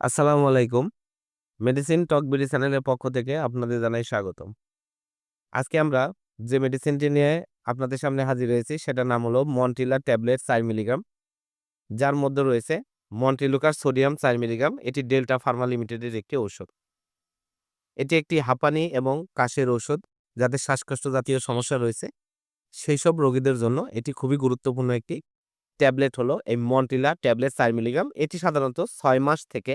আসসালামু আলাইকুম। মেডিসিন টক বিডি চ্যানেলের পক্ষ থেকে আপনাদের জানাই স্বাগতম। আজকে আমরা যে মেডিসিনটি নিয়ে আপনাদের সামনে হাজির হয়েছি, সেটার নাম হলো মন্টিলা ট্যাবলেট ৪ মিলিগ্রাম। যার মধ্যে রয়েছে মন্টিলুকার সোডিয়াম ৪ মিলিগ্রাম। এটি ডেল্টা ফার্মা লিমিটেডের একটি ঔষধ। এটি একটি হাঁপানি এবং কাশের ঔষধ। যাদের শ্বাসকষ্ট জাতীয় সমস্যা রয়েছে সেই সব রোগীদের জন্য এটি খুবই গুরুত্বপূর্ণ একটি ট্যাবলেট হলো এই মন্টিলা ট্যাবলেট ৪ মিলিগ্রাম। এটি সাধারণত ৬ মাস থেকে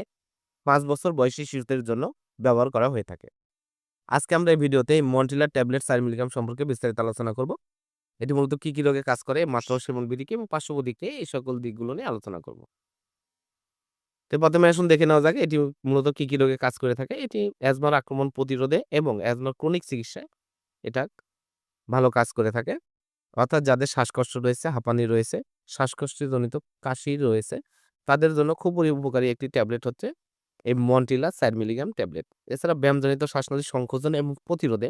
৫ বছর বয়সী শিশুদের জন্য ব্যবহার করা হয়ে থাকে। আজকে আমরা এই ভিডিওতে এই মন্টিলা ট্যাবলেট ৪ মিলিগ্রাম সম্পর্কে বিস্তারিত আলোচনা করব। এটি মূলত কি, কি রোগে কাজ করে, মাত্রা সেবন বিধি কি এবং পার্শ্ব প্রতিক্রিয়া এই সকল দিকগুলো নিয়ে আলোচনা করব। তো প্রথমে আসুন দেখে নেওয়া যাক এটি মূলত কি, কি রোগে কাজ করে থাকে। এটি অ্যাজমার আক্রমণ প্রতিরোধে এবং অ্যাজমার ক্রনিক চিকিৎসায় এটা ভালো কাজ করে থাকে। অর্থাৎ যাদের শ্বাসকষ্ট রয়েছে, হাঁপানি রয়েছে, শ্বাসকষ্টজনিত কাশি রয়েছে তাদের জন্য খুবই উপকারী একটি ট্যাবলেট হচ্ছে এই মন্টিলা চার মিলিগ্রাম ট্যাবলেট। এছাড়া ব্যায়ামজনিত শ্বাসনালী সংকোচন এবং প্রতিরোধে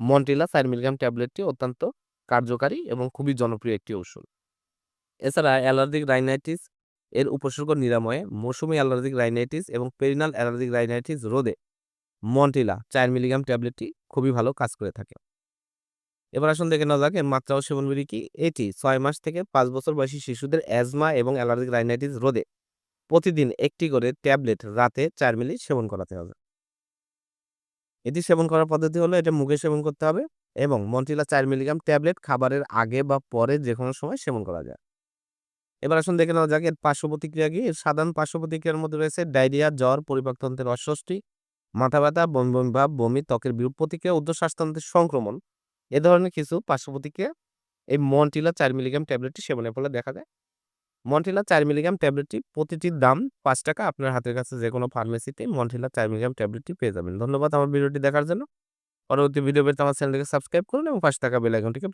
মন্টিলা চার মিলিগ্রাম ট্যাবলেটটি অত্যন্ত কার্যকারী এবং খুবই জনপ্রিয় একটি ঔষধ। এছাড়া অ্যালার্জিক রাইনাইটিস এর উপসর্গ নিরাময়ে, মৌসুমি অ্যালার্জিক রাইনাইটিস এবং পেরিনাল অ্যালার্জিক রাইনাইটিস রোধে মন্টিলা চার মিলিগ্রাম ট্যাবলেটটি খুবই ভালো কাজ করে থাকে। এবার আসুন দেখে নেওয়া যাক এর মাত্রা ও সেবন বিধি কি। এটি ছয় মাস থেকে পাঁচ বছর বয়সী শিশুদের অ্যাজমা এবং অ্যালার্জিক রাইনাইটিস রোধে প্রতিদিন একটি করে ট্যাবলেট রাতে ৪ মিলি সেবন করাতে হবে। এটি সেবন করার পদ্ধতি হলো এটা মুখে সেবন করতে হবে এবং মন্টিলা ৪ মিলিগ্রাম ট্যাবলেট খাবারের আগে বা পরে যেকোনো সময় সেবন করা যায়। এবার আসুন দেখে নেওয়া যাক এর পার্শ্ব প্রতিক্রিয়া কি। এর সাধারণ পার্শ্ব প্রতিক্রিয়ার মধ্যে রয়েছে ডায়রিয়া, জ্বর, পরিপাকতন্ত্রের অস্বস্তি, মাথা ব্যথা, বমি, বমি ভাব, বমি, ত্বকের বিরূপ প্রতিক্রিয়া, উদরশ্বাসতন্ত্রের সংক্রমণ এ ধরনের কিছু পার্শ্বপ্রতিক্রিয়া এই মন্টিলা চার মিলিগ্রাম ট্যাবলেটটি সেবনের ফলে দেখা যায়। মন্টিলা চার মিলিগ্রাম ট্যাবলেটটি প্রতিটির দাম পাঁচ টাকা আপনার হাতের কাছে যে কোনো ফার্মেসিতে মন্টিলা চার মিলিগ্রাম ট্যাবলেটটি পেয়ে যাবেন। ধন্যবাদ আমার ভিডিওটি দেখার জন্য। পরবর্তী ভিডিও পেতে আমার চ্যানেলটিকে সাবস্ক্রাইব করুন এবং পাঁচ টাকা বেল আইকনটিকে